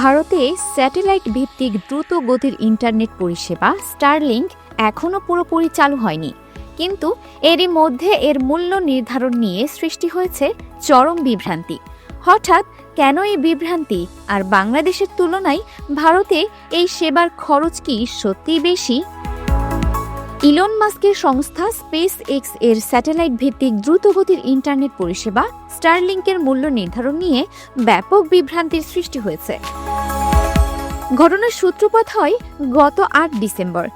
ভারতে স্যাটেলাইট ভিত্তিক দ্রুত গতির ইন্টারনেট পরিষেবা স্টারলিংক এখনও পুরোপুরি চালু হয়নি। কিন্তু এরই মধ্যে এর মূল্য নির্ধারণ নিয়ে সৃষ্টি হয়েছে চরম বিভ্রান্তি। হঠাৎ কেন এই বিভ্রান্তি? আর বাংলাদেশের তুলনায় ভারতে এই সেবার খরচ কি সত্যি বেশি? ইলন মাস্কের সংস্থা স্পেস এক্সের স্যাটেলাইট ভিত্তিক দ্রুতগতির ইন্টারনেট পরিষেবা স্টারলিংকের মূল্য নির্ধারণ নিয়ে ব্যাপক বিভ্রান্তির সৃষ্টি হয়েছে। ঘটনার সূত্রপাত হয় গত আট ডিসেম্বর।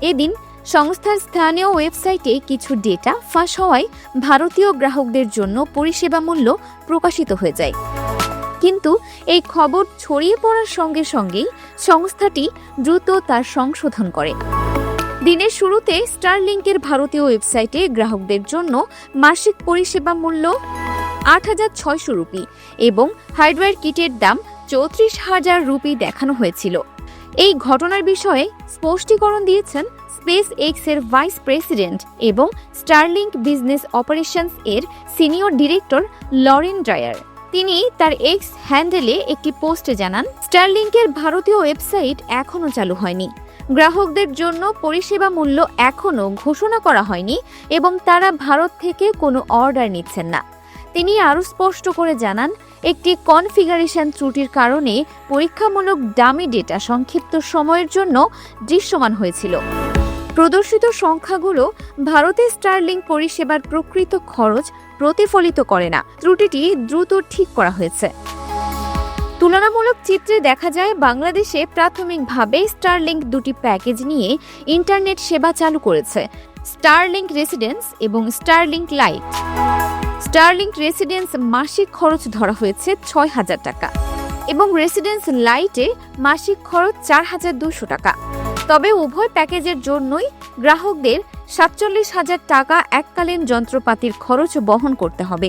এদিন সংস্থার স্থানীয় ওয়েবসাইটে কিছু ডেটা ফাঁস হওয়ায় ভারতীয় গ্রাহকদের জন্য পরিষেবা মূল্য প্রকাশিত হয়ে যায়। কিন্তু এই খবর ছড়িয়ে পড়ার সঙ্গে সঙ্গেই সংস্থাটি দ্রুত তার সংশোধন করে। দিনের শুরুতে স্টারলিংকের ভারতীয় ওয়েবসাইটে গ্রাহকদের জন্য মাসিক পরিষেবা মূল্য আট হাজার ছয়শো রুপি এবং হার্ডওয়্যার কিটের দাম চৌত্রিশ হাজার রুপি দেখানো হয়েছিল। এই ঘটনার বিষয়ে স্পষ্টীকরণ দিয়েছেন স্পেস এক্সের ভাইস প্রেসিডেন্ট এবং স্টারলিংক বিজনেস অপারেশনস এর সিনিয়র ডিরেক্টর লরেন ড্রায়ার। তিনি তার এক্স হ্যান্ডেলে একটি পোস্টে জানান, স্টারলিংকের ভারতীয় ওয়েবসাইট এখনও চালু হয়নি। গ্রাহকদের জন্য পরিষেবা মূল্য এখনও ঘোষণা করা হয়নি এবং তারা ভারত থেকে কোনো অর্ডার নিচ্ছেন না। তিনি আরও স্পষ্ট করে জানান একটি কনফিগারেশন ত্রুটির কারণে পরীক্ষামূলক ডামি ডেটা সংক্ষিপ্ত সময়ের জন্য দৃশ্যমান হয়েছিল। প্রদর্শিত সংখ্যাগুলো ভারতের স্টারলিং পরিষেবার প্রকৃত খরচ প্রতিফলিত করে না। ত্রুটিটি দ্রুত ঠিক করা হয়েছে। তুলনামূলক চিত্রে দেখা যায়, বাংলাদেশে প্রাথমিকভাবে স্টারলিংক দুটি প্যাকেজ নিয়ে ইন্টারনেট সেবা চালু করেছে। স্টারলিংক রেসিডেন্স এবং স্টারলিংক লাইট। স্টারলিংক রেসিডেন্স মাসিক খরচ ধরা হয়েছে ছয় হাজার টাকা এবং রেসিডেন্স লাইটে মাসিক খরচ চার হাজার দুশো টাকা। তবে উভয় প্যাকেজের জন্যই গ্রাহকদের সাতচল্লিশ হাজার টাকা এককালীন যন্ত্রপাতির খরচ বহন করতে হবে।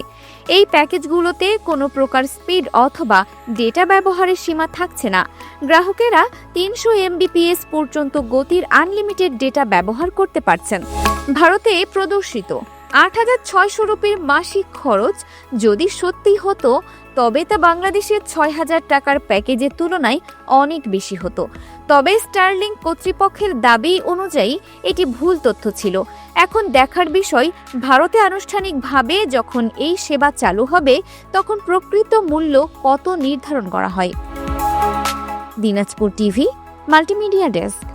এই প্যাকেজগুলোতে কোনো প্রকার স্পিড অথবা ডেটা ব্যবহারের সীমা থাকছে না। গ্রাহকেরা তিনশো এমবিপিএস পর্যন্ত গতির আনলিমিটেড ডেটা ব্যবহার করতে পারছেন। ভারতে প্রদর্শিত আট হাজার ছয়শো রুপির মাসিক খরচ যদি সত্যি হতো, তবে তা বাংলাদেশের ছয় হাজার টাকার প্যাকেজের তুলনায় অনেক বেশি হতো। তবে স্টারলিং কর্তৃপক্ষের দাবি অনুযায়ী এটি ভুল তথ্য ছিল। এখন দেখার বিষয়, ভারতে আনুষ্ঠানিকভাবে যখন এই সেবা চালু হবে, তখন প্রকৃত মূল্য কত নির্ধারণ করা হয়? Dinajpur TV, multimedia desk.